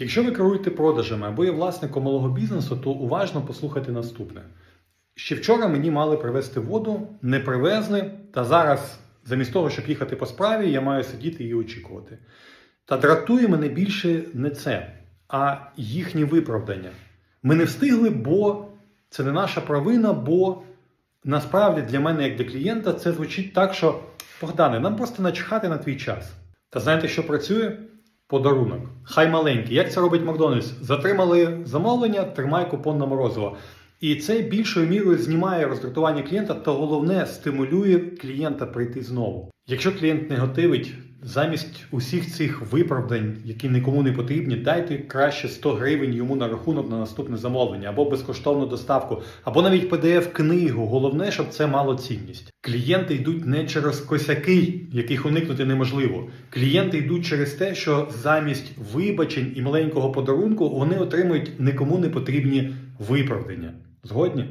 Якщо ви керуєте продажами або є власником малого бізнесу, то уважно послухайте наступне. Ще вчора мені мали привезти воду, не привезли, та зараз, замість того, щоб їхати по справі, я маю сидіти і очікувати. Та дратує мене більше не це, а їхні виправдання. Ми не встигли, бо це не наша провина, бо насправді для мене, як для клієнта, це звучить так, що Богдане, нам просто начхати на твій час. Та знаєте, що працює? Подарунок. Хай маленький. Як це робить Макдональдс? Затримали замовлення, тримай купон на морозиво. І це більшою мірою знімає роздратування клієнта та головне стимулює клієнта прийти знову. Якщо клієнт не готовить, замість усіх цих виправдань, які нікому не потрібні, дайте краще 100 гривень йому на рахунок на наступне замовлення, або безкоштовну доставку, або навіть pdf книгу. Головне, щоб це мало цінність. Клієнти йдуть не через косяки, яких уникнути неможливо. Клієнти йдуть через те, що замість вибачень і маленького подарунку вони отримують нікому не потрібні виправдання. Згодні?